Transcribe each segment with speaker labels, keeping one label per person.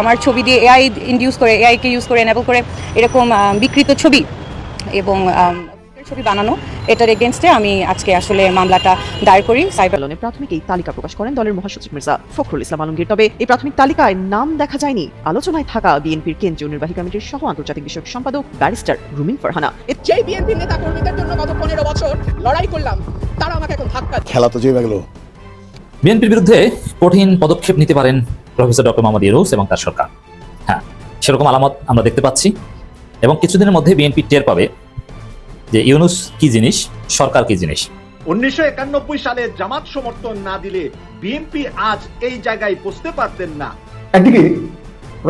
Speaker 1: আমার ছবি দিয়ে এআই ইন্ডিউস করে এআইকে ইউজ করে এনেবল করে এরকম বিকৃত ছবি এবং ছবি বানানো এটার এগেনস্টে আমি আজকে আসলে মামলাটা দায়ের করি। সাইবার
Speaker 2: আন্দোলনে প্রাথমিক এই তালিকা প্রকাশ করেন দলের মহাসচিব মির্জা ফখরুল ইসলাম আলমগীর। তবে এই প্রাথমিক তালিকায় নাম দেখা যায়নি। আলোচনায় থাকা বিএনপির কেন্দ্রীয় নির্বাহী কমিটির সহ আন্তর্জাতিক বিষয়ক সম্পাদক ব্যারিস্টার রুমিন ফারহানা।
Speaker 3: যেই বিএনপির নেতা কর্মীদের জন্য গত পনেরো বছর লড়াই করলাম। তারা আমাকে এখন ধাক্কা
Speaker 4: খেলা তো জমে গেল।
Speaker 5: বিএনপির বিরুদ্ধে কঠিন পদক্ষেপ নিতে পারেন প্রফেসর ডক্টর মোহাম্মদ ইউনুস এবং তার সরকার। হ্যাঁ সেরকম আলামত আমরা দেখতে পাচ্ছি। এবং কিছুদিনের মধ্যে বিএনপি টের পাবে যে ইউনুস কি জিনিস সরকার কি জিনিস।
Speaker 6: উনিশশো একানব্বই সালে জামাত সমর্থন না দিলে বিএনপি আজ এই জায়গায় পৌঁছতে পারতেন না।
Speaker 7: একদিকে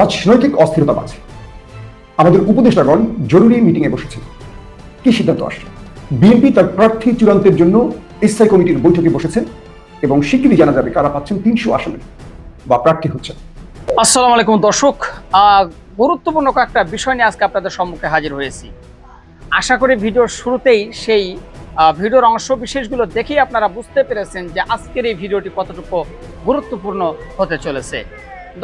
Speaker 7: রাজনৈতিক অস্থিরতা বাড়ছে। আমাদের উপদেষ্টাগণ জরুরি মিটিংয়ে বসেছে। কি সিদ্ধান্ত আসছে? বিএনপি তার প্রার্থী চূড়ান্তের জন্য স্থায়ী কমিটির বৈঠকে বসেছেন এবং স্বীকৃতি জানা যাবে কারা পাচ্ছেন তিনশো আসনে। বা প্রার্থী হচ্ছেন।
Speaker 3: আসসালামু আলাইকুম দর্শক। গুরুত্বপূর্ণ কয়েকটা বিষয় নিয়ে আজকে আপনাদের সম্মুখে হাজির হয়েছি। আশা করি ভিডিওর শুরুতেই সেই ভিডিওর অংশ বিশেষগুলো দেখেই আপনারা বুঝতে পেরেছেন যে আজকের এই ভিডিওটি কতটুকু গুরুত্বপূর্ণ হতে চলেছে।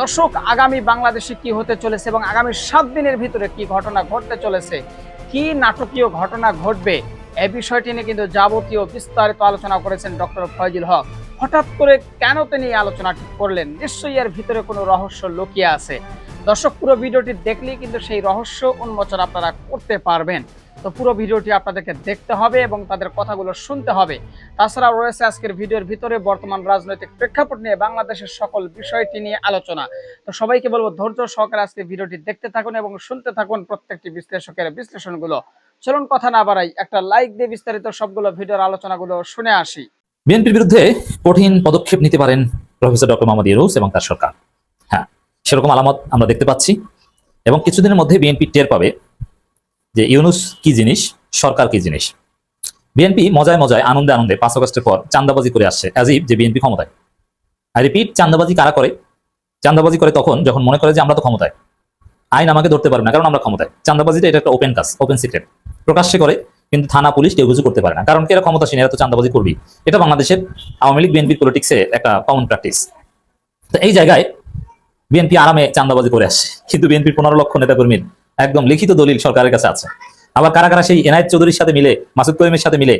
Speaker 3: দর্শক, আগামী বাংলাদেশে কি হতে চলেছে এবং আগামী সাত দিনের ভিতরে কি ঘটনা ঘটতে চলেছে, কি নাটকীয় ঘটনা ঘটবে এই বিষয়টি নিয়ে কিন্তু যাবতীয় বিস্তারিত আলোচনা করেছেন ডক্টর ফয়জুল হক। হঠাৎ করে কেন তিনি আলোচনাটি করলেন? নিশ্চয়ই এর ভিতরে কোনো রহস্য লুকিয়ে আছে। দর্শক, পুরো ভিডিওটি দেখলেই কিন্তু সেই রহস্য উন্মোচন আপনারা করতে পারবেন। তো পুরো ভিডিওটি আপনাদেরকে দেখতে হবে এবং তাদের কথাগুলো শুনতে হবে। তাছাড়া রয়েছে আজকের ভিডিওর ভিতরে বর্তমান রাজনৈতিক প্রেক্ষাপট নিয়ে বাংলাদেশের সকল বিষয়টি নিয়ে আলোচনা। তো সবাইকে বলব ধৈর্য সহকারে আজকে ভিডিওটি দেখতে থাকুন এবং শুনতে থাকুন প্রত্যেকটি বিশ্লেষকের বিশ্লেষণগুলো। চলুন কথা না বাড়াই, একটা লাইক দিয়ে বিস্তারিত সবগুলো ভিডিওর আলোচনাগুলো শুনে আসি।
Speaker 5: বিএনপির বিরুদ্ধে কঠিন পদক্ষেপ নিতে পারেন প্রফেসর ডক্টর মোহাম্মদ ইউনুস এবং তার সরকার। হ্যাঁ সেরকম আলামত আমরা দেখতে পাচ্ছি এবং কিছুদিনের মধ্যে বিএনপি টের পাবে যে ইউনুস কি জিনিস, সরকার কি জিনিস। বিএনপি মজায় মজায়, আনন্দে আনন্দে পাঁচ আগস্টের পর চান্দাবাজি করে আসছে অ্যাজ ইফ যে বিএনপি ক্ষমতায়। আই রিপিট চান্দাবাজি কারা করে? চান্দাবাজি করে তখন যখন মনে করে যে আমরা তো ক্ষমতায়। আইন আমাকে ধরতে পারবে না, কারণ আমরা ক্ষমতায়। চান্দাবাজিটা এটা একটা ওপেন কাজ ওপেন সিক্রেট প্রকাশ্যে করে, কিন্তু থানা, পুলিশ কেউ কিছু করতে পারে না। কারণ এরা ক্ষমতাসীন, এরা তো চান্দাবাজি করবি এটা বাংলাদেশের আওয়ামী লীগ বিএনপি পলিটিক্সে একটা কমন প্র্যাকটিস তো এই জায়গায় বিএনপি আরামে চান্দাবাজি করে আসছে। কিন্তু বিএনপির পনেরো লক্ষ নেতাকর্মীর একদম লিখিত দলিল সরকারের কাছে আছে। আবার কারা কারা সেই এনায়েত চৌধুরীর সাথে মিলে, মাসুদ করিমের সাথে মিলে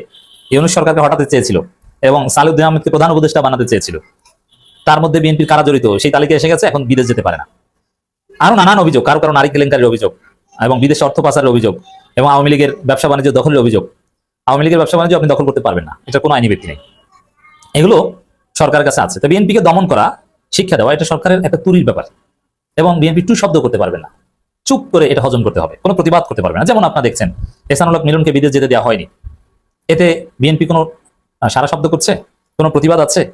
Speaker 5: ইউনুস সরকারকে হটাতে চেয়েছিল এবং সালিউদ্দিন আহমেদকে প্রধান উপদেষ্টা বানাতে চেয়েছিল। তার মধ্যে বিএনপির কারা জড়িত? সেই তালিকা এসে গেছে, এখন বিদেশ যেতে পারে না। আরও নানান অভিযোগ, কারও কারও নারী কেলেঙ্কারির অভিযোগ। এবং বিদেশে অর্থ পাচারের অভিযোগ এবং আওয়ামী লীগের ব্যবসা বাণিজ্য দখলের অভিযোগ, আওয়ামী লীগের ব্যবসা বাণিজ্য আপনি দখল করতে পারবেন না। এটা কোনো আইনি ব্যক্তি নেই। এগুলো সরকারের কাছে আছে। তো বিএনপিকে দমন করা, শিক্ষা দেওয়া, এটা সরকারের একটা তুরির ব্যাপার। এবং বিএনপি টু শব্দ করতে পারবে না। চুপ করে এটা হজম করতে হবে। কোনো প্রতিবাদ করতে পারবে না। যেমন আপনারা দেখছেন এসানুল হক মিলনকে বিদেশ যেতে দেওয়া হয়নি। এতে বিএনপি কোনো সারা শব্দ করছে? কোনো প্রতিবাদ আছে?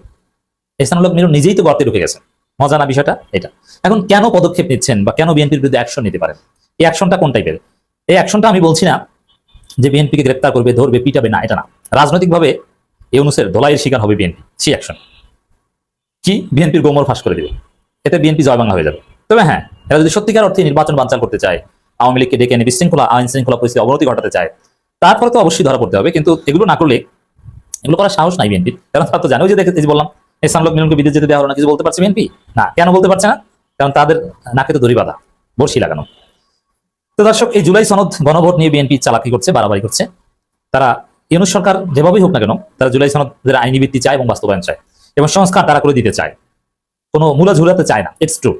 Speaker 5: এসানুল হক মিলন নিজেই তো গর্তে ঢুকে গেছে। মজা না বিষয়টা, এটা। এখন কেন পদক্ষেপ নিচ্ছেন বা কেন বিএনপির বিরুদ্ধে অ্যাকশন নিতে পারেন? এই অ্যাকশনটা কোন টাইপের এই অ্যাকশনটা আমি বলছি না যে বিএনপিকে গ্রেপ্তার করবে, ধরবে, পিটাবে, না, এটা না। রাজনৈতিকভাবে ইউনুসের দোলাইয়ের শিকার হবে বিএনপি সেই অ্যাকশন কি? বিএনপির গোমর ফাঁস করে দেবে। এতে বিএনপি জয় বাংলা হয়ে যাবে। তবে হ্যাঁ এরা যদি সত্যিকার অর্থে নির্বাচন বানচাল করতে চায়, আওয়ামী লীগকে ডেকে এনে বিশৃঙ্খলা আইন শৃঙ্খলা পরিস্থিতি অবনতি ঘটাতে চায়, তারপরে তো অবশ্যই ধরা পড়তে হবে। কিন্তু এগুলো না করলে, এগুলো করার সাহস নাই বিএনপির কারণ তারা তো জানো যে দেখে বললাম, এই সামলক মিলনকে বিদেশ যেতে দেওয়া হলো না, কিছু বলতে পারছে বিএনপি না, কেন বলতে পারছে না? কারণ তাদের নাকে তো দড়ি বাঁধা বর্ষি লাগানো। তো দর্শক, এই জুলাই সনদ গণভোট নিয়ে বিএনপি চালাকি করছে, বাড়াবাড়ি করছে। তারা ইউনুস সরকার যেভাবেই হোক না কেন, তারা জুলাই সনদের আইনি ভিত্তি চায় এবং বাস্তবায়ন চায় এবং সংস্কার তারা করে দিতে চায়। কোনো মূলা ঝুলাতে চায় না ইটস ট্রু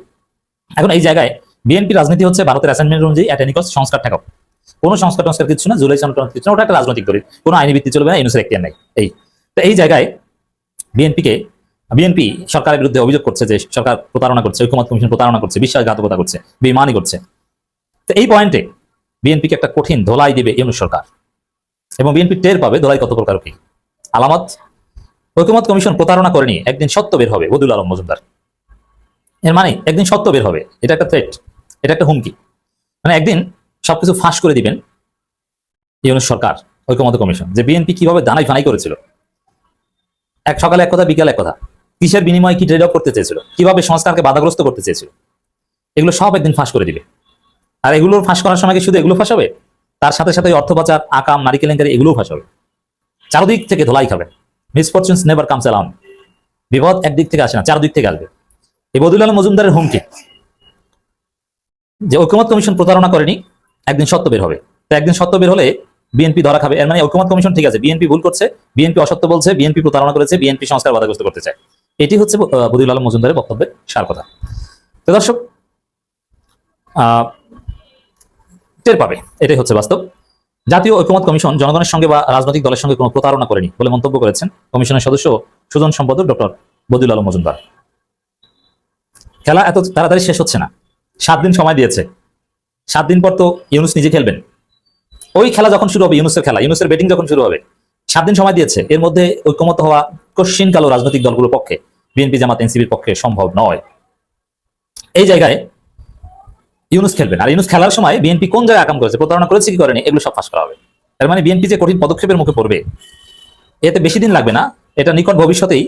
Speaker 5: এখন এই জায়গায় বিএনপি রাজনীতি হচ্ছে ভারতের অ্যাসাইনমেন্ট অনুযায়ী অ্যাটেনিকস সংস্কার ঠেকাও। কোনো সংস্কার টংস্কার কিছু না, জুলাই সনদ কিছু না, ওটা একটা রাজনৈতিক দলিল। কোনো আইনি ভিত্তি চলবে না, ইউনুসের এখতিয়ার নাই, এই। তো এই জায়গায় বিএনপিকে, বিএনপি সরকারের বিরুদ্ধে অভিযোগ করছে যে সরকার প্রতারণা করছে, ঐক্যমত কমিশন প্রতারণা করছে, বিশ্বাসঘাতকতা করছে বেমানি করছে। তো এই পয়েন্টে বিএনপিকে একটা কঠিন ধোলাই দিবে ইউনুস সরকার। এবং বিএনপি টের পাবে ধোলাই কত প্রকার কি? আলামত, ঐক্যমত কমিশন প্রতারণা করেনি একদিন সত্য বের হবে, বদুল আলম মজুমদার। এর মানে একদিন সত্য বের হবে, এটা একটা থ্রেট এটা একটা হুমকি। মানে একদিন সবকিছু ফাঁস করে দিবেন ইউনুস সরকার, ঐক্যমত কমিশন। যে বিএনপি কীভাবে দানাই ফানাই করেছিল? এক সকালে এক কথা, বিকালে এক কথা। কিসের বিনিময়ে কি ট্রেড অফ করতে চেয়েছিল? কীভাবে সংস্কারকে বাধাগ্রস্ত করতে চেয়েছিল? এগুলো সব একদিন ফাঁস করে দিবে। আর এগুলো ফাঁস করার সময় শুধু এগুলো ফাঁস হবে? তার সাথে সাথে অর্থ পাচার আকাম নারী কেলেঙ্কারি এগুলোও ফাঁস হবে। চারদিক থেকে ধোলাই খাবে। মিসফরচুনস নেভার কামস বিপদ একদিক থেকে আসে না চারদিক থেকে আসবে। এই বদুল আলম মজুমদারের হুমকি। যে ঐক্যমত কমিশন প্রতারণা করেনি একদিন সত্য বের হবে। তো একদিন সত্য বের হলে বিএনপি ধরা খাবে। এর মানে ঐক্যমত কমিশন ঠিক আছে বিএনপি ভুল করছে বিএনপি অসত্য বলছে বিএনপি প্রতারণা করেছে বিএনপি সংস্কার বাধাগ্রস্ত করতে চায়। এটি হচ্ছে আহ, বদিউল আলম মজুমদারের বক্তব্যের সার কথা। তো দর্শক টের পাবে। এটাই হচ্ছে বাস্তব। জাতীয় ঐক্যমত কমিশন জনগণের সঙ্গে বা রাজনৈতিক দলের সঙ্গে কোনো প্রতারণা করেনি বলে মন্তব্য করেছেন কমিশনের সদস্য সুজন সম্পাদক ডক্টর বদিউল আলম মজুমদার। খেলা এত তাড়াতাড়ি শেষ হচ্ছে না। সাত দিন সময় দিয়েছে। সাত দিন পর তো ইউনুস নিজে খেলবেন। ওই খেলা যখন শুরু হবে, ইউনুসের খেলা, ইউনুসের ব্যাটিং যখন শুরু হবে, সাত দিন সময় দিয়েছে। এর মধ্যে ঐক্যমত হওয়া কশ্চিন কালো রাজনৈতিক দলগুলোর পক্ষে। বিএনপি জামাত এনসিবির পক্ষে সম্ভব নয়। এই জায়গায় ইউনুস খেলবেন। আর ইউনুস খেলার সময় বিএনপি কোন জায়গায় আকাম করেছে, প্রতারণা করেছে, কি করেনি, এগুলো সব ফাঁস করা হবে। এর মানে বিএনপি যে কঠিন পদক্ষেপের মুখে পড়বে, এতে বেশি দিন লাগবে না। এটা নিকট ভবিষ্যতেই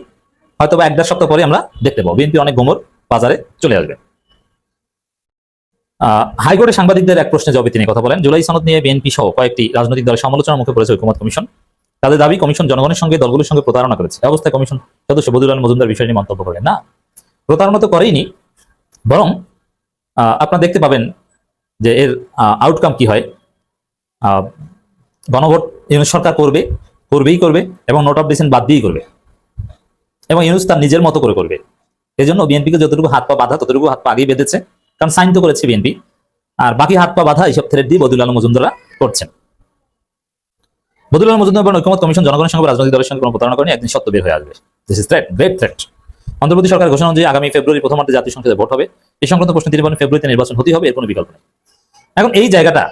Speaker 5: হয়তো এক দেড় সপ্তাহ পরে আমরা দেখতে পাবো। বিএনপি অনেক গোমর বাজারে চলে আসবে। হাইকোর্টে সাংবাদিকদের এক প্রশ্নে জবাবে তিনি কথা বলেন, জুলাই সনদ নিয়ে বিএনপি সহ কয়েকটি রাজনৈতিক দলের সমালোচনার মুখে পড়েছে ঐক্যমত কমিশন। তাদের দাবি, কমিশন জনগণের সঙ্গে, দলগুলোর সঙ্গে প্রতারণা করেছে। অবস্থায় কমিশন সদস্য বদুল মজুমদার বিষয় নিয়ে মন্তব্য করেন না। প্রতারণা তো করেইনি, বরং আপনারা দেখতে পাবেন যে এর আউটকাম কি হয়। গণভোট ইউনুস সরকার করবে, করবেই করবে এবং নোট অফ ডিসেন্ট বাদ দিয়েই করবে। এবং ইউনুস তার নিজের মতো করে করবে। এই জন্য বিএনপিকে যতটুকু হাত পা বাধা, ততটুকু হাত পা আগেই বেঁধেছে, কারণ সাইন তো করেছে বিএনপি আর বাকি হাত পা বাধা এইসব থ্রেড দিয়ে বদুল আলম মজুমদাররা করছেন। বদুল আলম মজুমদার ঐক্যমত কমিশন জনগণের সঙ্গে রাজনৈতিক দলের সঙ্গে কোনো প্রতারণা করেনি, একদিন সত্য বের হয়ে আসবে। This is threat great threat অন্তর্বর্তী সরকার ঘোষণা অনুযায়ী আগামী ফেব্রুয়ারি প্রথমার্ধে জাতীয় সংসদে ভোট হবে। এই সংক্রান্ত প্রশ্ন তিনি বলেন ফেব্রুয়ারিতে নির্বাচন হতেই হবে, এর কোনো বিকল্প নেই। এখন এই জায়গাটা,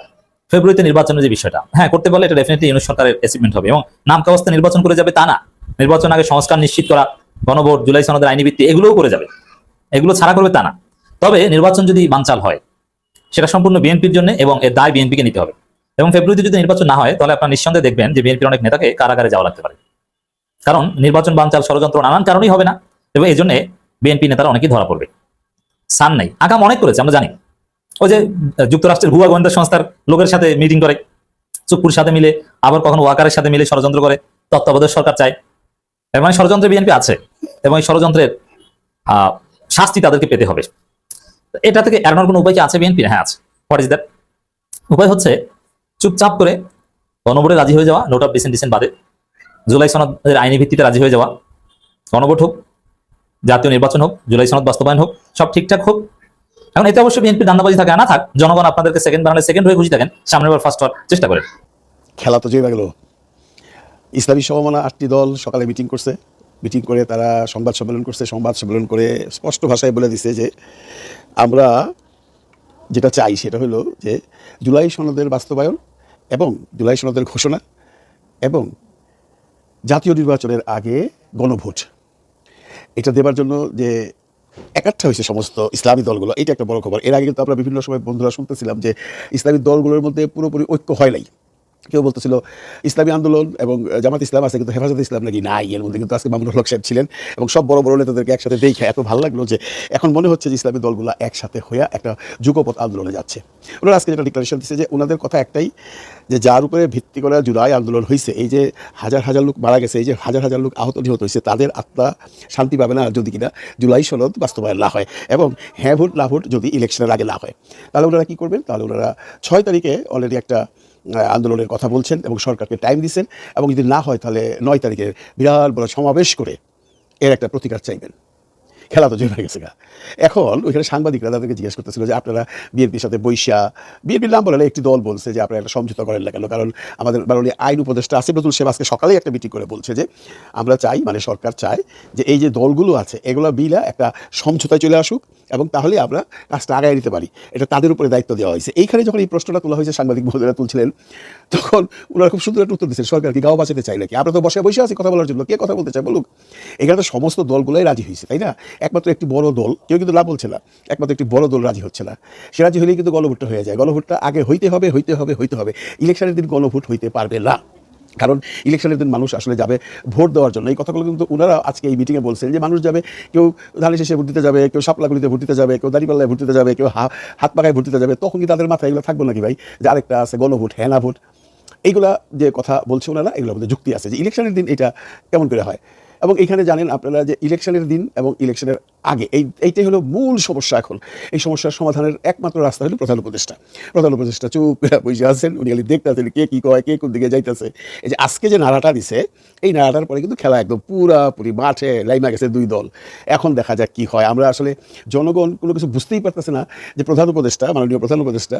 Speaker 5: ফেব্রুয়ারিতে নির্বাচনের যে বিষয়টা হ্যাঁ করতে পারলে এটা ডেফিনেটলি ইউনুস সরকারের অ্যাচিভমেন্ট হবে এবং নাম কাগজতে নির্বাচন করে যাবে তা না। নির্বাচন আগে সংস্কার নিশ্চিত করা, গণভোট, জুলাই সনদের আইনি ভিত্তি, এগুলোও করে যাবে। এগুলো ছাড়া করবে তা না। তবে নির্বাচন যদি বানচাল হয়, সেটা সম্পূর্ণ বিএনপির জন্য এবং এর দায় বিএনপিকে নিতে হবে। এবং ফেব্রুয়ারিতে যদি নির্বাচন না হয়, তাহলে আপনার নিঃসন্দেহে দেখবেন যে বিএনপির অনেক নেতাকে কারাগারে যাওয়া লাগতে পারে। কারণ নির্বাচন বানচাল ষড়যন্ত্র নানান কারণেই হবে না। এবং এই জন্য বিএনপি নেতারা অনেকেই ধরা পড়বে। সান নাই। আগাম অনেক করেছে, আমরা জানি। ওই যে যুক্তরাষ্ট্রের ভুয়া গোয়েন্দা সংস্থার লোকের সাথে মিটিং করে। চুপুর সাথে মিলে, আবার কখনো ওয়াকারের সাথে মিলে ষড়যন্ত্র করে। তত্ত্বাবধায়ক সরকার চায়। এর মানে ষড়যন্ত্রে বিএনপি আছে। এবং এই ষড়যন্ত্রের শাস্তি তাদেরকে পেতে হবে। এটা থেকে এড়ানোর কোনো উপায় কি আছে বিএনপি হ্যাঁ আছে। হোয়াট ইজ দ্যাট উপায় হচ্ছে, চুপচাপ করে গণভোটে রাজি হয়ে যাওয়া নোট অফ ডিসেন্ট ডিসেন্ট বাদে। জুলাই সনদের আইনি ভিত্তিতে রাজি হয়ে যাওয়া। গণভোট হোক জাতীয় নির্বাচন হোক, জুলাই সনদ বাস্তবায়ন হোক, সব ঠিকঠাক হোক। এখন এতে অবশ্যই বিএনপি দান্দাবাজি থাকে, না থাক, জনগণ আপনাদেরকে সেকেন্ড বানালে সেকেন্ড হয়ে খুশি থাকেন, সামনের বার ফার্স্ট হওয়ার চেষ্টা করেন।
Speaker 4: খেলা তো জয় গেল। ইসলামী সমমনা আটটি দল সকালে মিটিং করছে। মিটিং করে তারা সংবাদ সম্মেলন করছে। সংবাদ সম্মেলন করে স্পষ্ট ভাষায় বলে দিছে যে, আমরা যেটা চাই সেটা হলো যে, জুলাই সনদের বাস্তবায়ন এবং জুলাই সনদের ঘোষণা এবং জাতীয় নির্বাচনের আগে গণভোট। এটা দেবার জন্য যে একাঠা হয়েছে সমস্ত ইসলামী দলগুলো এটা একটা বড় খবর। এর আগে কিন্তু আমরা বিভিন্ন সময় বন্ধুরা শুনতেছিলাম যে ইসলামী দলগুলোর মধ্যে পুরোপুরি ঐক্য হয় নাই। কেউ বলতেছিল, ইসলামী আন্দোলন এবং জামাত ইসলাম আছে, কিন্তু হেফাজত ইসলাম নাকি নাই? এর মধ্যে কিন্তু আজকে মামুনুল হক সাহেব ছিলেন এবং সব বড় বড় নেতাদেরকে একসাথে দেখে এত ভালো লাগল যে এখন মনে হচ্ছে যে ইসলামী দলগুলো একসাথে হয়ে একটা যুগপথ আন্দোলনে যাচ্ছে। ওনারা আজকে যেটা ডিক্লারেশন দিচ্ছে যে ওনাদের কথা একটাই, যে যার উপরে ভিত্তি করে জুলাই আন্দোলন হয়েছে এই যে হাজার হাজার লোক মারা গেছে, এই যে হাজার হাজার লোক আহত নিহত হয়েছে তাদের আত্মা শান্তি পাবে না যদি কিনা জুলাই সনদ বাস্তবায়ন না হয় এবং হ্যাঁ ভোট না ভোট যদি ইলেকশনের আগে না হয়। তাহলে ওনারা কী করবেন? তাহলে ওনারা ছয় তারিখে অলরেডি একটা আন্দোলনের কথা বলছেন এবং সরকারকে টাইম দিচ্ছেন এবং যদি না হয় তাহলে নয় তারিখে বিরাট বড় সমাবেশ করে এর একটা প্রতিকার চাইবেন। খেলা তো হয়ে গেছে গা। এখন ওইখানে সাংবাদিকরা তাদেরকে জিজ্ঞেস করতেছিল যে আপনারা বিএনপির সাথে বৈশা, বিএনপির নাম বলে একটি দল বলছে যে আপনারা একটা সমঝোতা করেন না কেন? কারণ আমাদের মাননীয় আইন উপদেষ্টা আসিফুল শেখ আজকে সকালেই একটা মিটিং করে বলছে যে আমরা চাই মানে সরকার চায় যে এই যে দলগুলো আছে, এগুলো বিলা একটা সমঝোতায় চলে আসুক এবং তাহলে আমরা কাজটা আগায় নিতে পারি। এটা তাদের উপরে দায়িত্ব দেওয়া হয়েছে। এইখানে যখন এই প্রশ্নটা তোলা হয়েছে, সাংবাদিক মহোদয়রা তুলছিলেন তখন ওনারা খুব সুন্দর একটা উত্তর দিচ্ছেন সরকার কি গাও বাঁচাতে চাই নাকি? আমরা তো বসে বসে আছি, কথা বলার জন্য। কে কথা বলতে চাই বলুক? এখানে তো সমস্ত দলগুলোই রাজি হয়েছে, তাই না? একমাত্র একটি বড় দল, কেউ কিন্তু না বলছে না, একমাত্র একটি বড় দল রাজি হচ্ছে না। সে রাজি হলেই কিন্তু গণভোটটা হয়ে যায়। গণভোটটা আগে হইতে হবে হইতে হবে হইতে হবে। ইলেকশনের দিন গণভোট হইতে পারবে না। কারণ ইলেকশনের দিন মানুষ আসলে যাবে ভোট দেওয়ার জন্য। এই কথাগুলো কিন্তু ওনারা আজকে এই মিটিংয়ে বলছেন যে মানুষ যাবে, কেউ ধানের শেষে ভোট দিতে যাবে, কেউ সাপলাগুলিতে ভোট দিতে যাবে, কেউ দাঁড়িপাল্লায় ভোট দিতে যাবে, কেউ হাত পাকায় ভোট দিতে যাবে। তখন কি তাদের মাথায় এগুলো থাকব নাকি ভাই? যে আরেকটা আছে গণভোট, হেনা ভোট। এইগুলা যে কথা বলছে ওনারা, এগুলোর মধ্যে যুক্তি আছে যে ইলেকশনের দিন এটা কেমন করে হয়। এবং এখানে জানেন আপনারা যে ইলেকশনের দিন এবং ইলেকশনের আগে। এই, এইটাই হলো মূল সমস্যা এখন। এই সমস্যার সমাধানের একমাত্র রাস্তা হলো প্রধান উপদেষ্টা। প্রধান উপদেষ্টা চুপ বসে আছেন। উনি খালি দেখতে আছেন কে কি কয়, কে কোন দিকে যাইতেছে। এই যে আজকে যে নাড়াটা দিছে, এই নাড়াটার পরে কিন্তু খেলা একদম পুরাপুরি মাঠে লাইমা গেছে দুই দল। এখন দেখা যাক কি হয়। আমরা আসলে জনগণ কোনো কিছু বুঝতেই পারতেছে না যে প্রধান উপদেষ্টা, মাননীয় প্রধান উপদেষ্টা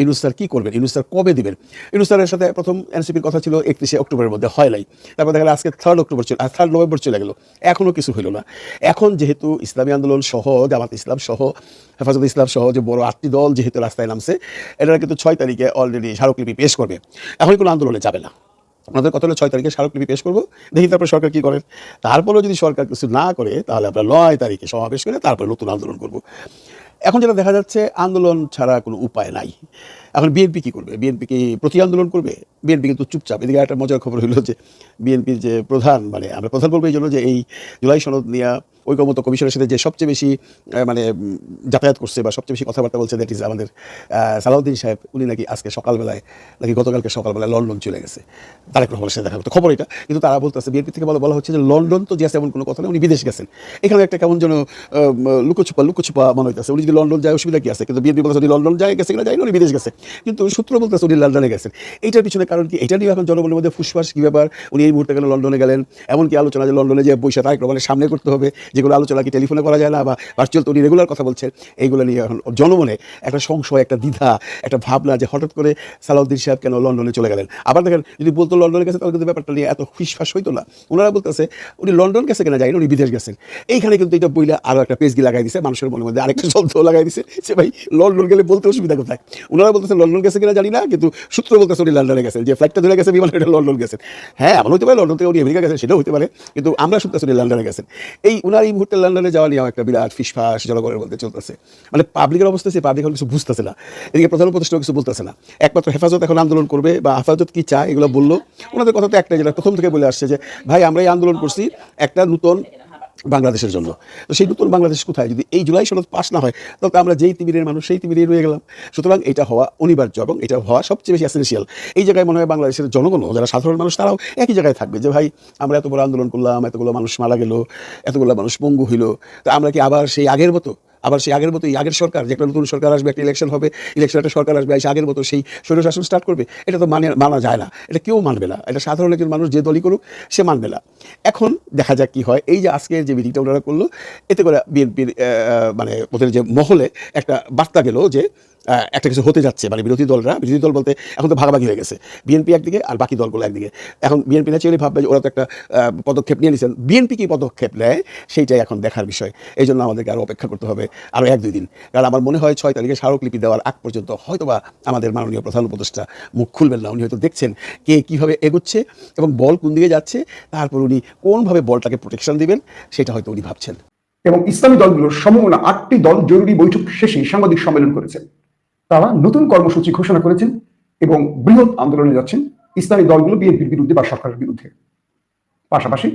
Speaker 4: ইউনুস কী করবেন ইনুস্তার কবে দিবেন? ইনুস্তারের সাথে প্রথম এনসিপির কথা ছিল একত্রিশে অক্টোবরের মধ্যে, হয় নাই। তারপর দেখা গেলো আজকে থার্ড অক্টোবর চলে থার্ড নভেম্বর চলে গেলো। এখনও কিছু হলো না। এখন যেহেতু ইসলামী আন্দোলন সহ, জামাত ইসলাম সহ, হেফাজত ইসলাম সহ যে বড় আটটি দল যেহেতু রাস্তায় নামছে এরা কিন্তু ছয় তারিখে অলরেডি স্মারকলিপি পেশ করবে। এখন কোনো আন্দোলনে যাবে না। আমাদের কথা হলো ছয় তারিখে স্মারকলিপি পেশ করব, দেখি তারপরে সরকার কী করেন তারপরেও যদি সরকার কিছু না করে, তাহলে আমরা নয় তারিখে সমাবেশ করে তারপরে নতুন আন্দোলন করব। এখন যেটা দেখা যাচ্ছে, আন্দোলন ছাড়া কোনো উপায় নাই। এখন বিএনপি কী করবে? বিএনপি কি প্রতি আন্দোলন করবে? বিএনপি কিন্তু চুপচাপ। এদিকে একটা মজার খবর হলো যে বিএনপির যে প্রধান মানে আমরা প্রধান বলব এই জন্য যে এই জুলাই সনদ নিয়ে ঐকমত্য কমিশনের সাথে যে সবচেয়ে বেশি মানে যাতায়াত করছে বা সবচেয়ে বেশি কথাবার্তা বলছে দ্যাট ইজ আমাদের সালাউদ্দিন সাহেব, উনি নাকি আজকে সকালবেলায়, নাকি গতকালকে সকালবেলায় লন্ডন চলে গেছে। তারেক রহমানের সাথে দেখা করতে খবর এটা। কিন্তু তারা বলতেছে, বিএনপি থেকে বলা বলা হচ্ছে যে লন্ডন তো আছে এমন কোনো কথা নেই উনি বিদেশ গেছেন। এখানে একটা কেমন যেন লুকোছুপা লুকোছুপা মনে হইতেছে। উনি যদি লন্ডন যায়, অসুবিধা কি আছে? কিন্তু বিএনপি বলতেছে, উনি লন্ডন যায়, গেছে কিনা, যায় উনি বিদেশ গেছে। কিন্তু সূত্র বলতেছে উনি লন্ডনে গেছেন। এইটার পিছনে কারণ কি? এটা নিয়ে এখন জনগণের মধ্যে ফুসফাস কি ব্যাপার উনি এই মুহূর্তে কেন লন্ডনে গেলেন। এমনকি আলোচনা যে লন্ডনে যে বৈশা তারেক রহমানের সামনে করতে হবে, যেগুলো আলোচনা কি টেলিফোনে করা যায় না বা ভার্চুয়াল তো উনি রেগুলার কথা বলছেন, এইগুলো নিয়ে এখন জনমনে একটা সংশয়, একটা দ্বিধা, একটা ভাবনা যে হঠাৎ করে সালাউদ্দিন সাহেব কেন লন্ডনে চলে গেলেন? আবার দেখেন, যদি বলতো লন্ডনে গেছে, তাহলে কিন্তু ব্যাপারটা নিয়ে এত হুসফাস হইতো না। ওনারা বলতেছে, উনি লন্ডন গেছে কিনা যাই না, উনি বিদেশ গেছেন। এইখানে কিন্তু এটা বইলে আরও একটা পেজগি লাগাই দিছে, মানুষের মনের মধ্যে আরেকটা শব্দ লাগাই দিছে, যে ভাই, লন্ডন গেলে বলতে অসুবিধা কোথায়? ওনারা বলতেছে লন্ডন গেছে কিনা জানি না, কিন্তু সূত্র বলতেছে উনি লন্ডনে গেছেন যে ফ্লাইটটা ধরে গেছে বিমান এটা লন্ডন গেছেন হ্যাঁ এমন হতে পারে, লন্ডন থেকে উনি আমেরিকা গেছেন সেটাও হতে পারে, কিন্তু আমরা শুনতেছি উনি লন্ডনে গেছেন এই উনার এই মুহূর্তে লন্ডনে যাওয়া নিয়েও একটা বিরাট ফিসফাস, জনগণের মধ্যে চলতেছে। মানে পাবলিকের অবস্থা হচ্ছে পাবলিক কিছু বুঝতেছে না। এদিকে প্রধান উপদেষ্টাও কিছু বলতেছে না। একমাত্র হেফাজত এখন আন্দোলন করবে, বা হেফাজত কি চায়, এগুলো বলল। ওনাদের কথা তো একটাই, যেটা প্রথম থেকে বলে আসছে যে, ভাই, আমরা এই আন্দোলন করছি, একটা নতুন বাংলাদেশের জন্য। তো সেই নতুন বাংলাদেশ কোথায়? যদি এই জুলাই সনদ পাস না হয় তো আমরা যেই তিমিরের মানুষ, সেই তিমিরেই রয়ে গেলাম। সুতরাং এটা হওয়া অনিবার্য এবং এটা হওয়া সবচেয়ে বেশি অ্যাসেন্সিয়াল এই জায়গায় মনে হয় বাংলাদেশের জনগণও যারা সাধারণ মানুষ, তারাও একই জায়গায় থাকবে যে, ভাই, আমরা এত বড় আন্দোলন করলাম, এতগুলো মানুষ মারা গেল, এতগুলো মানুষ পঙ্গু হইল, তো আমরা কি আবার সেই আগের মতো আবার সেই আগের মতো এই আগের সরকার, যে একটা নতুন সরকার আসবে, একটা ইলেকশন হবে ইলেকশন একটা সরকার আসবে আগের মতো সেই স্বৈরশাসন স্টার্ট করবে, এটা তো মানে মানা যায় না। এটা কেউ মানবে না। এটা সাধারণ একজন মানুষ যে দলই করুক, সে মানবে না। এখন দেখা যাক কি হয়। এই যে আজকের যে মিটিংটা ওনারা করল, এতে করে বিএনপির মানে ওদের যে মহলে একটা বার্তা গেল যে একটা কিছু হতে যাচ্ছে মানে বিরোধী দলরা, বিরোধী দল বলতে এখন তো ভাগাভাগি হয়ে গেছে। বিএনপি একদিকে আর বাকি দলগুলো একদিকে। এখন বিএনপি ন্যাচুরালি ভাববে যে ওরা তো একটা পদক্ষেপ নিয়ে নিয়েছেন বিএনপি কি পদক্ষেপ নেয়, সেইটাই এখন দেখার বিষয়। এই জন্য আমাদেরকে আরও অপেক্ষা করতে হবে আরও এক দুই দিন। কারণ আমার মনে হয় ছয় তারিখে স্মারকলিপি দেওয়ার আগ পর্যন্ত হয়তোবা আমাদের মাননীয় প্রধান উপদেষ্টা মুখ খুলবেন না। উনি হয়তো দেখছেন কে কীভাবে এগোচ্ছে এবং বল কোন দিকে যাচ্ছে, তারপর উনি কোনভাবে বলটাকে প্রোটেকশন দিবেন, সেটা হয়তো উনি ভাবছেন।
Speaker 7: এবং ইসলামী দলগুলোর সমমনা আটটি দল জরুরি বৈঠক শেষে সাংবাদিক সম্মেলন করেছেন তারা নতুন কর্মসূচি ঘোষণা করেছেন এবং বৃহৎ আন্দোলনে যাচ্ছেন। ইসলামী দলগুলো বিএনপির বিরুদ্ধে বা সরকারের বিরুদ্ধে। পাশাপাশি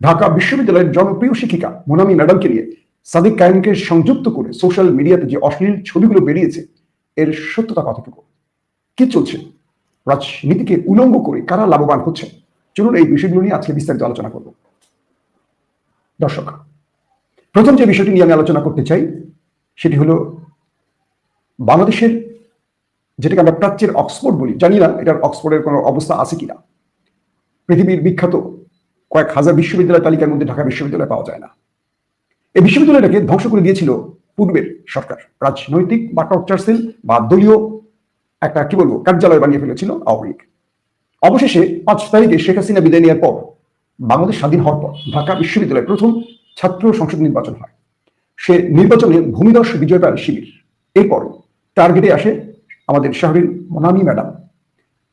Speaker 7: ঢাকা বিশ্ববিদ্যালয়ের জনপ্রিয় শিক্ষিকা মোনামি ম্যাডামকে নিয়ে সাদিক কায়েমকে সংযুক্ত করে সোশ্যাল মিডিয়াতে যে অশ্লীল ছবিগুলো বেরিয়েছে, এর সত্যতা কতটুকু? কি চলছে? রাজনীতিকে উলঙ্গ করে কারা লাভবান হচ্ছে? চলুন এই বিষয়গুলো নিয়ে আজকে বিস্তারিত আলোচনা করব। দর্শক, প্রথম যে বিষয়টি নিয়ে আমি আলোচনা করতে চাই, সেটি হলো বাংলাদেশের যেটাকে আমরা প্রাচ্যের অক্সফোর্ড বলি, জানি না এটার অক্সফোর্ডের কোনো অবস্থা আছে কিনা। পৃথিবীর বিখ্যাত কয়েক হাজার বিশ্ববিদ্যালয় তালিকার মধ্যে ঢাকা বিশ্ববিদ্যালয় পাওয়া যায় না। এই বিশ্ববিদ্যালয়টাকে ধ্বংস করে দিয়েছিল পূর্বের সরকার। রাজনৈতিক বা টর্চার সেল বা দলীয় একটা, কি বলব, কার্যালয় বানিয়ে ফেলেছিল আওয়ামী লীগ। অবশেষে পাঁচ তারিখে শেখ হাসিনা বিদায় নেওয়ার পর বাংলাদেশ স্বাধীন হওয়ার পর ঢাকা বিশ্ববিদ্যালয়ে প্রথম ছাত্র সংসদ নির্বাচন হয়। সে নির্বাচনে ভূমিদর্শ বিজয় পায় শিবির। এরপর টার্গেটে আসে আমাদের শহরের মনামি ম্যাডাম।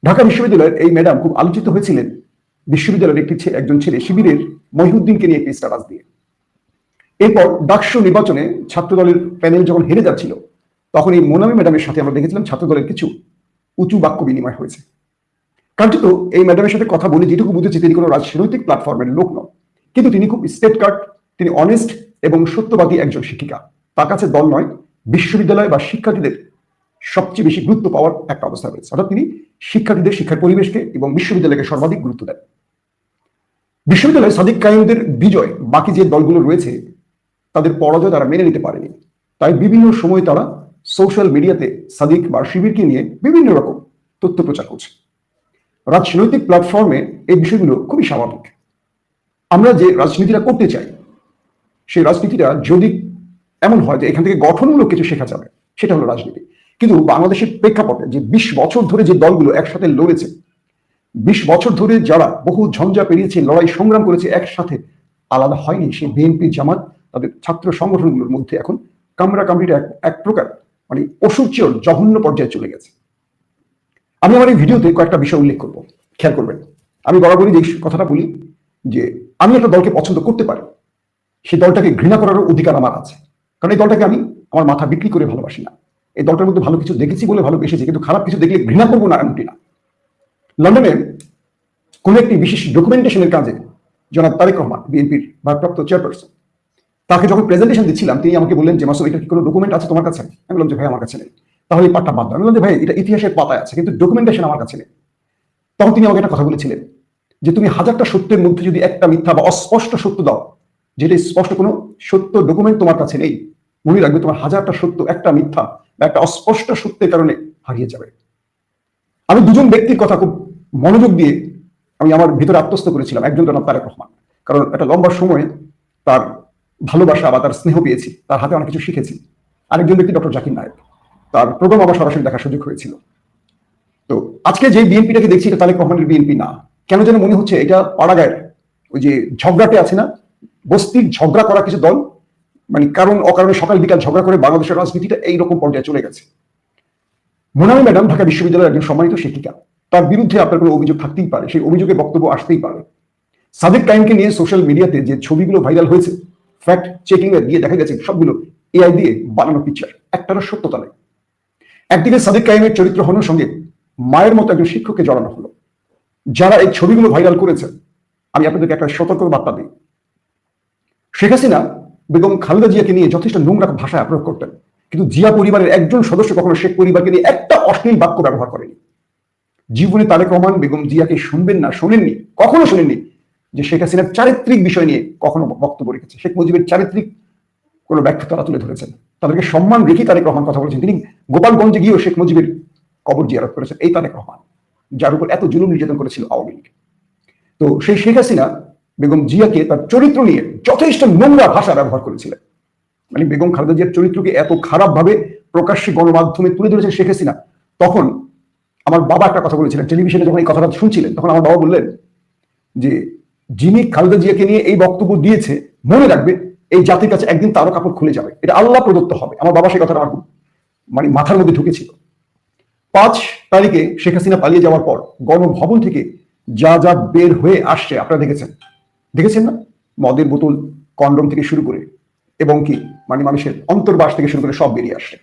Speaker 7: ঢাকা বিশ্ববিদ্যালয়ের এই ম্যাডাম খুব আলোচিত হয়েছিলেন। বিশ্ববিদ্যালয়ের একটি একজন ছেলে শিবিরের মহিউদ্দিনকে নিয়ে একটি স্ট্যাটাস দিয়ে। এরপর ডাকসু নির্বাচনে ছাত্র দলের প্যানেল যখন হেরে যাচ্ছিল, তখন এই মোনামি ম্যাডামের সাথে আমরা দেখেছিলাম ছাত্র দলের কিছু উঁচু বাক্য বিনিময় হয়েছে। কার্যত এই ম্যাডামের সাথে কথা বলে যেটুকু বুঝেছি, তিনি কোনো রাজনৈতিক প্ল্যাটফর্মের লোক নন। কিন্তু তিনি খুব স্টেট কার্ড তিনি অনেস্ট এবং সত্যবাদী একজন শিক্ষিকা। তার কাছে দল নয়, বিশ্ববিদ্যালয় বা শিক্ষার্থীদের সবচেয়ে বেশি গুরুত্ব পাওয়ার একটা অবস্থা রয়েছে। অর্থাৎ তিনি শিক্ষার্থীদের, শিক্ষার পরিবেশকে এবং বিশ্ববিদ্যালয়কে সর্বাধিক গুরুত্ব দেন। বিশ্ববিদ্যালয়ে সাদিক কাইমদের বিজয়, বাকি যে দলগুলো রয়েছে, তাদের পরাজয় তারা মেনে নিতে পারেনি। তাই বিভিন্ন সময় তারা সোশ্যাল মিডিয়াতে সাদিক বা শিবিরকে নিয়ে বিভিন্ন রকম তথ্য প্রচার করছে। রাজনৈতিক প্ল্যাটফর্মে এই বিষয়গুলো খুবই স্বাভাবিক। আমরা যে রাজনীতিটা করতে চাই, সেই রাজনীতিটা যদি এমন হয় যে এখান থেকে গঠনমূলক কিছু শেখা যাবে, সেটা হলো রাজনীতি। কিন্তু বাংলাদেশের প্রেক্ষাপটে যে বিশ বছর ধরে যে দলগুলো একসাথে লড়েছে, বিশ বছর ধরে যারা বহু ঝঞ্ঝা পেরিয়েছে, লড়াই সংগ্রাম করেছে, একসাথে আলাদা হয়নি সেই বিএনপি, জামাত, তাদের ছাত্র সংগঠনগুলোর মধ্যে এখন কামরা কামড়িটা এক প্রকার মানে অসূর্যর জঘন্য পর্যায়ে চলে গেছে। আমি আমার এই ভিডিওতে কয়েকটা বিষয় উল্লেখ করব। খেয়াল করবেন, আমি বরাবরই যে কথাটা বলি যে আমি একটা দলকে পছন্দ করতে পারি সেই দলটাকে ঘৃণা করারও অধিকার আমার আছে। কারণ এই দলটাকে আমি আমার মাথা বিক্রি করে ভালোবাসি না। এই দলটার মধ্যে ভালো কিছু দেখেছি বলে ভালোবেসেছি, কিন্তু খারাপ কিছু দেখলে ঘৃণা করব না এমনটি না। লন্ডনে কোন একটি বিশেষ ডকুমেন্টেশনের কাজে জনাব তারেক রহমান, বিএনপির ভারপ্রাপ্ত চেয়ারপারসন তাকে যখন প্রেজেন্টেশন দিচ্ছিলাম, তিনি আমাকে বললেন যে, মাসুদ, এটা কি কোনো ডকুমেন্ট আছে তোমার কাছে? আমি বললাম, যে ভাই, আমার কাছে নেই। তাহলে এই পাঠটা বাদ দাও। আমি বললাম, যে ভাই, এটা ইতিহাসের পাতায় আছে, কিন্তু ডকুমেন্টেশন আমার কাছে নেই। তখন তিনি আমাকে একটা কথা বলেছিলেন, যে তুমি হাজারটা সত্যের মধ্যে যদি একটা মিথ্যা বা অস্পষ্ট সত্য দাও, যেটা স্পষ্ট কোনো সত্য ডকুমেন্ট তোমার কাছে নেই, মনে রাখবে তোমার হাজারটা সত্য, একটা মিথ্যা বা একটা অস্পষ্ট সত্যের কারণে হারিয়ে যাবে। আমি দুজন ব্যক্তির কথা খুব মনোযোগ দিয়ে আমি আমার ভিতরে আত্মস্থ করেছিলাম, একজন জনাব তারেক রহমান। কারণ একটা লম্বা সময়ে তার ভালোবাসা বা তার স্নেহ পেয়েছি, তার হাতে অনেক কিছু শিখেছি। আরেকজন ব্যক্তি ডক্টর জাকির নায়ক, তার প্রোগ্রাম আমার সরাসরি দেখার সুযোগ হয়েছিল। তো আজকে যে বিএনপিটাকে দেখছি, এটা তারেক রহমানের বিএনপি না। কেন যেন মনে হচ্ছে এটা পাড়াগায়ের ওই যে ঝগড়াটে আছে না, বস্তির ঝগড়া করা কিছু দল মানে কারণ অকারণে সকাল বিকাল ঝগড়া করে বাংলাদেশের রাজনীতিটা এইরকম পর্যায়ে চলে গেছে। মোনামি ম্যাডাম ঢাকা বিশ্ববিদ্যালয়ের একজন সম্মানিত শিক্ষিকা। তার বিরুদ্ধে আপনার কোনো অভিযোগ থাকতেই পারে, সেই অভিযোগে বক্তব্য আসতেই পারে। সাদেক টাইমকে নিয়ে সোশ্যাল মিডিয়াতে যে ছবিগুলো ভাইরাল হয়েছে, ফ্যাক্ট চেকিং এ দিয়ে দেখা গেছে, সবগুলো এআই দিয়ে বানানো পিকচার একটারও সত্যতা নেই। একদিকে সাদেক কাইমের চরিত্র হনোর সঙ্গে মায়ের মতো একজন শিক্ষককে জড়ানো হলো। যারা এই ছবিগুলো ভাইরাল করেছে আমি আপনাদেরকে একটা সতর্ক বার্তা দিই। শেখ হাসিনা বেগম খালেদা জিয়াকে নিয়ে যথেষ্ট নোংরা ভাষায় প্রয়োগ করতেন। কিন্তু জিয়া পরিবারের একজন সদস্য কখনো শেখ পরিবারকে নিয়ে একটা অশ্লীল বাক্য ব্যবহার করেনি। জীবনে তারেক রহমান, বেগম জিয়াকে শুনবেন না, শোনেননি, কখনো শোনেননি যে শেখ হাসিনার চারিত্রিক বিষয় নিয়ে কখনো বক্তব্য রেখেছে। শেখ মুজিবের চারিত্রিক কোনো ব্যাখ্যা তারা তুলে ধরেছেন। তাদেরকে সম্মান রেখে তারেক রহমান কথা বলেছেন। তিনি গোপালগঞ্জে গিয়েও শেখ মুজিবের কবর জিয়ারত করেছেন। এই তারেক রহমান, যার উপর এত জুলুম নির্যাতন করেছিল আওয়ামী লীগ। তো সেই শেখ হাসিনা বেগম জিয়াকে তার চরিত্র নিয়ে যথেষ্ট নোংরা ভাষা ব্যবহার করেছিলেন। মানে বেগম খালেদা জিয়ার চরিত্রকে এত খারাপ ভাবে প্রকাশ্যে গণমাধ্যমে তুলে ধরেছেন শেখ হাসিনা। তখন আমার বাবা একটা কথা বলেছিলেন, টেলিভিশনে যখন এই কথাটা শুনছিলেন, তখন আমার বাবা বললেন যে, যিনি খালেদা জিয়াকে নিয়ে এই বক্তব্য দিয়েছে, মনে রাখবে এই জাতির কাছে একদিন তারও কাপড় খুলে যাবে। এটা আল্লাহ প্রদত্ত হবে। আমার বাবা সেই কথাটা আমার মানে মাথার মধ্যে ঢুকেছিল। পাঁচ তারিখে শেখ হাসিনা পালিয়ে যাওয়ার পর গণভবন থেকে যা যা বের হয়ে আসছে, আপনারা দেখেছেন। দেখেছেন না? মদের বোতল, কন্ডম থেকে শুরু করে এবং কি মানে মানুষের অন্তর্বাস থেকে শুরু করে সব বেরিয়ে আসছে।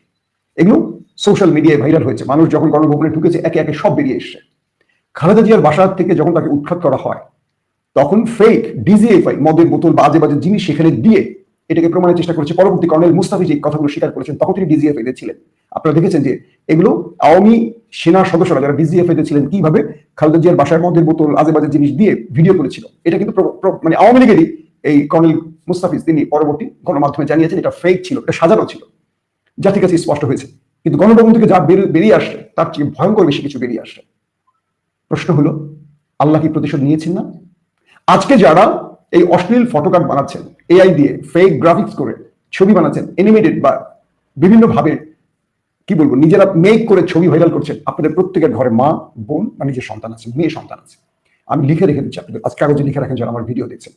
Speaker 7: এগুলো সোশ্যাল মিডিয়ায় ভাইরাল হয়েছে। মানুষ যখন গণভবনে ঢুকেছে, একে একে সব বেরিয়ে এসছে। খালেদা জিয়ার বাসা থেকে যখন তাকে উৎখাত করা হয়, তখন ফেক ডিজিএফআই মদের বোতল বাজে বাজে জিনিস সেখানে দিয়ে এটাকে প্রমাণের চেষ্টা করেছে পরবর্তী কর্নেল মুস্তাফি যে কথাগুলো স্বীকার করেছেন। তখন তিনি ডিজিএফআই ছিলেন। আপনারা দেখেছেন যে এগুলো আওয়ামী সেনা সদস্যরা, যারা ডিজিএফআই তে ছিলেন, কীভাবে খালেদা জিয়ার বাসার মদের বোতল আজে বাজে জিনিস দিয়ে ভিডিও করেছিল। এটা কিন্তু মানে আওয়ামী লীগেরই এই কর্নেল মুস্তাফিজ, তিনি পরবর্তী গণমাধ্যমে জানিয়েছেন, এটা ফেক ছিল, এটা সাজানো ছিল। জাতির কাছে স্পষ্ট হয়েছে। কিন্তু গণভবন থেকে যা বের- বেরিয়ে আসছে, তার চেয়ে ভয়ঙ্কর বেশি কিছু বেরিয়ে আসছে। প্রশ্ন হলো, আল্লাহ কি প্রতিশোধ নিয়েছেন না? আজকে যারা এই অশ্লীল ফটোকার্ড বানাচ্ছেন এআই দিয়ে ফেক গ্রাফিক্স করে ছবি বানাচ্ছেন এনিমেটেড বা বিভিন্ন ভাবে কি বলব? নিজেরা মেক করে ছবি ভাইরাল করছেন। আপনাদের প্রত্যেকের ঘরে মা, বোন বা নিজের সন্তান আছে, মেয়ে সন্তান আছে। আমি লিখে রেখে দিচ্ছি আপনাদের। আজ কাগজে লিখে রাখেন যারা আমার ভিডিও দেখছেন।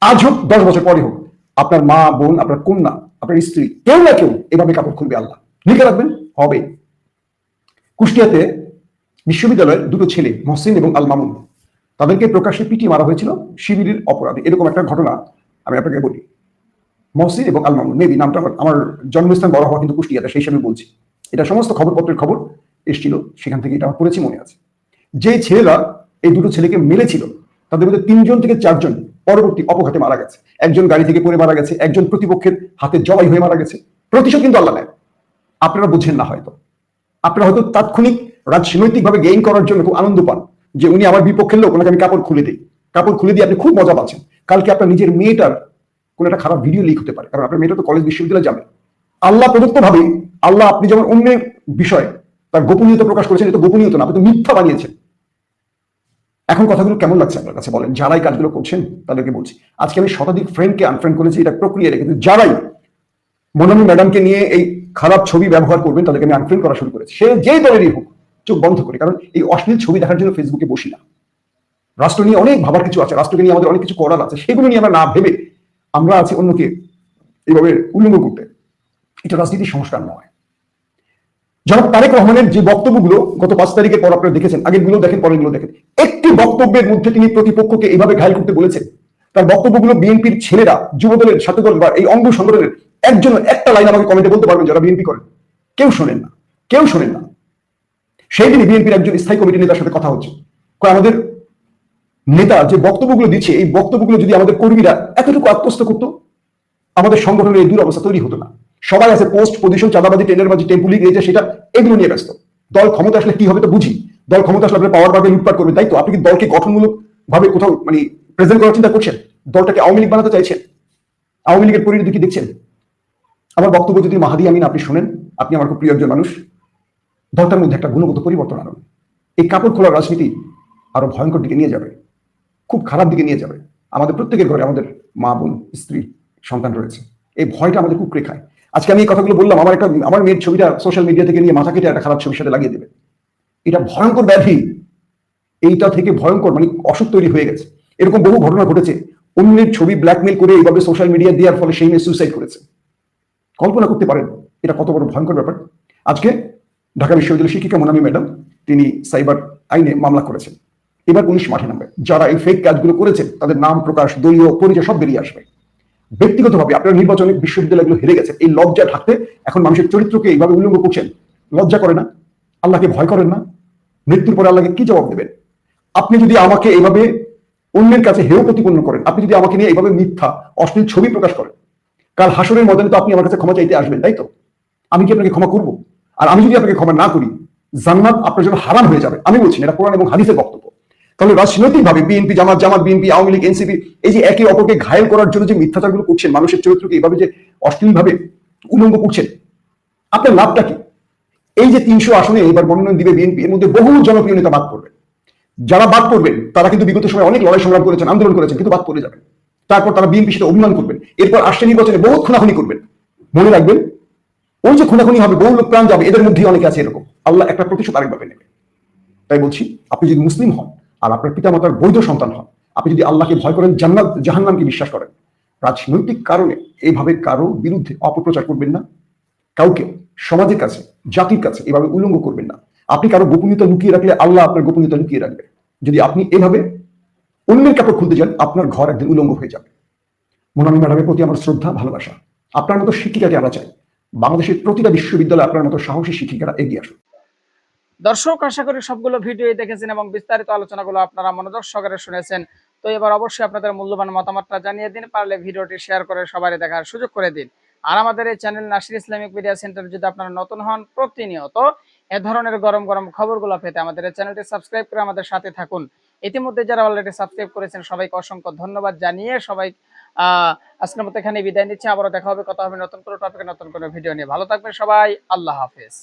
Speaker 7: আজ হোক, দশ বছর পরে হোক, আপনার মা, বোন, আপনার কন্যা, আপনার স্ত্রী, কেউ না কেউ এভাবে কাপড় খুলবে আল্লাহ। লিখে রাখবেন? হবে। কুষ্টিয়াতে বিশ্ববিদ্যালয়ের দুটো ছেলে, মহসিন এবং আল মামুন তাদেরকে প্রকাশ্যে পিটি মারা হয়েছিল শিবিরের অপরাধে। এরকম একটা ঘটনা আমি আপনাকে বলি। মহসিন এবং আল মামুন মেবি, নামটা আমার- জন্মস্থান বড় হওয়া কিন্তু কুষ্টিয়াতে, সেই হিসাবে বলছি। এটা সমস্ত খবরপত্রের খবর এসেছিল, সেখান থেকে এটা আমার পড়েছি মনে আছে। যে ছেলেরা এই দুটো ছেলেকে মেরেছিল, তাদের মধ্যে তিনজন থেকে চারজন পরবর্তী অপঘাতে মারা গেছে। একজন গাড়ি থেকে পড়ে মারা গেছে, একজন প্রতিপক্ষের হাতে জবাই হয়ে মারা গেছে। প্রতিশোধ কিন্তু আল্লাহ নেয় আপনারা বুঝেন না হয়তো। আপনারা হয়তো তাৎক্ষণিক রাজনৈতিকভাবে গেইন করার জন্য খুব আনন্দ পান যে উনি আমার বিপক্ষের লোক, ওনাকে আমি কাপড় খুলে দিই। কাপড় খুলে দিয়ে আপনি খুব মজা পাচ্ছেন। কালকে আপনার নিজের মেয়েটার কোনো একটা খারাপ ভিডিও লিক হতে পারে। কারণ আপনার মেয়েটা তো কলেজ বিশ্ববিদ্যালয়ে যাবে। আল্লাহ প্রদত্ত ভাবে আল্লাহ আপনি যেমন অন্যের বিষয়, তার গোপনীয়তা প্রকাশ করেছেন, এটা গোপনীয়তা না, আপনি তো মিথ্যা বানিয়েছেন। এখন কথাগুলো কেমন লাগছে আপনার কাছে বলেন? যারাই কাজগুলো করছেন, তাদেরকে বলছি। আজকে আমি শতাধিক ফ্রেন্ডকে আনফ্রেন্ড করেছি, এটা প্রক্রিয়া রেখে কিন্তু যারাই মনামি ম্যাডামকে নিয়ে এই খারাপ ছবি ব্যবহার করবেন, তাদেরকে আমি আনফ্রেন্ড করা শুরু করেছি। সে যেই দলেরই হোক, চোখ বন্ধ করে, কারণ এই অশ্লীল ছবি দেখার জন্য ফেসবুকে বসি না। রাষ্ট্র নিয়ে অনেক ভাবার কিছু আছে, রাষ্ট্রকে নিয়ে আমাদের অনেক কিছু করার আছে, সেগুলো নিয়ে আমরা না ভেবে আমরা আছি অন্যকে এইভাবে উল্লঙ্ঘ করতে। এটা রাজনীতির সংস্কার নয়। জনাব তারেক রহমানের যে বক্তব্যগুলো গত পাঁচ তারিখের পর আপনারা দেখেছেন আগেরগুলো দেখেন পরেরগুলো দেখেন, একটি বক্তব্যের মধ্যে তিনি প্রতিপক্ষকে এইভাবে ঘায়ল করতে বলেছেন। তার বক্তব্যগুলো বিএনপির ছেলেরা, যুবদলের ছাত্রদল বা এই অঙ্গ সংগঠনের একজন একটা লাইন আমাকে কমেন্টে বলতে পারবেন যারা বিএনপি করেন। কেউ শোনেন না, কেউ শোনেন না। সেই দিনই বিএনপির একজন স্থায়ী কমিটি নেতার সাথে কথা হচ্ছে। আমাদের নেতা যে বক্তব্যগুলো দিচ্ছে, এই বক্তব্যগুলো যদি আমাদের কর্মীরা এতটুকু আত্মস্থ করতো, আমাদের সংগঠনের এই দুরবস্থা তৈরি হতো না। সবাই আছে পোস্ট পজিশন চাঁদাবাজি, টেন্ডারবাজি, টেম্পুলিং, এই যে সেটা, এগুলো নিয়ে ব্যস্ত। দল ক্ষমতা আসলে কি হবে তো বুঝি। দল ক্ষমতা আসলে আপনি পাওয়ার ভাবে লুটপাট করবে তাই তো? আপনি কি দলকে গঠনমূলক ভাবে কোথাও মানে প্রেজেন্ট করার চিন্তা করছেন? দলটাকে আওয়ামী লীগ বানাতে চাইছেন? আওয়ামী লীগের পরিণতি কি দেখছেন? আমার বক্তব্য যদি মাহাদি আমিন আপনি শুনেন, আপনি আমার খুব প্রিয় একজন মানুষ। দলটার মধ্যে একটা গুণগত পরিবর্তন আনুন। এই কাপড় খোলার রাজনীতি আরও ভয়ঙ্কর দিকে নিয়ে যাবে। খুব খারাপ দিকে নিয়ে যাবে। আমাদের প্রত্যেকের ঘরে আমাদের মা, বোন, স্ত্রী, সন্তান রয়েছে। এই ভয়টা আমাদের কুকড়ে খায়। আজকে আমি এই কথাগুলো বললাম, আমার একটা আমার মেয়ের ছবিটা সোশ্যাল মিডিয়া থেকে নিয়ে মাথা কেটে একটা খারাপ ছবির সাথে লাগিয়ে দেবে। এটা ভয়ঙ্কর ব্যাধি। এইটা থেকে ভয়ঙ্কর মানে অসুখ তৈরি হয়ে গেছে। এরকম বহু ঘটনা ঘটেছে। অন্যের ছবি ব্ল্যাকমেল করে এইভাবে সোশ্যাল মিডিয়া দেওয়ার ফলে সেই মেয়ে সুইসাইড করেছে। কল্পনা করতে পারেন, এটা কত বড় ভয়ঙ্কর ব্যাপার। আজকে ঢাকা বিশ্ববিদ্যালয়ের শিক্ষিকা মোনামি ম্যাডাম, তিনি সাইবার আইনে মামলা করেছেন। এবার পুলিশ মাঠে নামবে। যারা এই ফেক কাজগুলো করেছেন, তাদের নাম প্রকাশ, দলীয় পরিচয় সব বেরিয়ে আসবে। ব্যক্তিগতভাবে আপনার নির্বাচনে বিশ্ববিদ্যালয়গুলো হেরে গেছে এই লজ্জা থাকতে এখন মানুষের চরিত্রকে এইভাবে উল্লঙ্ঘ করছেন, লজ্জা করে না? আল্লাহকে ভয় করেন না? মৃত্যুর পরে আল্লাহকে কি জবাব দেবেন? আপনি যদি আমাকে এইভাবে অন্যের কাছে হেয় প্রতিপন্ন করেন, আপনি যদি আমাকে নিয়ে এইভাবে মিথ্যা, অশ্লীল ছবি প্রকাশ করেন, কাল হাসরের ময়দানে তো আপনি আমার কাছে ক্ষমা চাইতে আসবেন, তাই তো? আমি কি আপনাকে ক্ষমা করব? আর আমি যদি আপনাকে ক্ষমা না করি, জান্নাত আপনার জন্য হারাম হয়ে যাবে। আমি বলছি এটা কোরআন এবং হাদিসের বক্তব্য। তাহলে রাজনৈতিকভাবে BNP Jamaat Jamaat BNP Awami League NCP এই যে একে অপরকে ঘায়ল করার জন্য যে মিথ্যাচারগুলো করছেন, মানুষের চরিত্রকে এইভাবে যে অশ্লীলভাবে উলঙ্গ করছেন, আপনার লাভটা কি? এই যে তিনশো আসনে এবার মনোনয়ন দিবে বিএনপি এর মধ্যে বহু জনপ্রিয় নেতা বাদ পড়বেন। যারা বাদ পড়বেন, তারা কিন্তু বিগত সময় অনেক লড়াই সংগ্রাম করেছেন, আন্দোলন করেছেন, কিন্তু বাদ পড়ে যাবেন। তারপর তারা বিএনপির সাথে অভিমান করবেন, এরপর আসছে নির্বাচনে বহু খুনাখুনি করবেন। মনে রাখবেন, ওই যে খুনাখুনি হবে, বহু লোক প্রাণ যাবে, এদের মধ্যেই অনেকে আছে এরকম। আল্লাহ একটা প্রতিশোধ আরেকভাবে নেবে। তাই বলছি, আপনি যদি মুসলিম হন আর আপনার পিতামাতার বৈধ সন্তান হন। আপনি যদি আল্লাহকে ভয় করেন, জান্নাত, জাহান্নামকে বিশ্বাস করেন। রাজনৈতিক কারণে এইভাবে কারও বিরুদ্ধে অপপ্রচার করবেন না। কাউকে, সমাজের কাছে, জাতির কাছে এভাবে উল্লঙ্ঘ করবেন না। আপনি কারও গোপনীয়তা লুকিয়ে রাখলে আল্লাহ আপনার গোপনীয়তা লুকিয়ে রাখবে। যদি আপনি এভাবে অন্যের কাপড় খুলতে যান, আপনার ঘর একদিন উলঙ্গ হয়ে যাবে। মোনামি ম্যাডামের প্রতি আমার শ্রদ্ধা, ভালোবাসা। আপনার মতো শিক্ষিকাকে আমরা চাই। বাংলাদেশের প্রতিটা বিশ্ববিদ্যালয়ে আপনার মতো সাহসী শিক্ষিকারা এগিয়ে আসুন
Speaker 3: দর্শক, আশা করি সবগুলো ভিডিও দেখেছেন এবং বিস্তারিত আলোচনাগুলো আপনারা মনোযোগ সহকারে শুনেছেন। তো এবার অবশ্যই আপনাদের মূল্যবান মতামতটা জানিয়ে দিন, পারলে ভিডিওটি শেয়ার করে সবাই দেখার সুযোগ করে দিন। আর আমাদের এই channel Nasir Islamic media centre, যদি আপনারা নতুন হন প্রতিনিয়ত এ ধরনের গরম গরম খবরগুলো পেতে আমাদের এই চ্যানেলটি সাবস্ক্রাইব করে আমাদের সাথে থাকুন। ইতিমধ্যে যারা অলরেডি সাবস্ক্রাইব করেছেন, সবাইকে অসংখ্য ধন্যবাদ জানিয়ে সবাই আজকের মতো এখানে বিদায় নিচ্ছে। আবারও দেখা হবে, কথা হবে নতুন কোনো টপিকে নতুন কোনো ভিডিও নিয়ে। ভালো থাকবেন সবাই, আল্লাহ হাফেজ।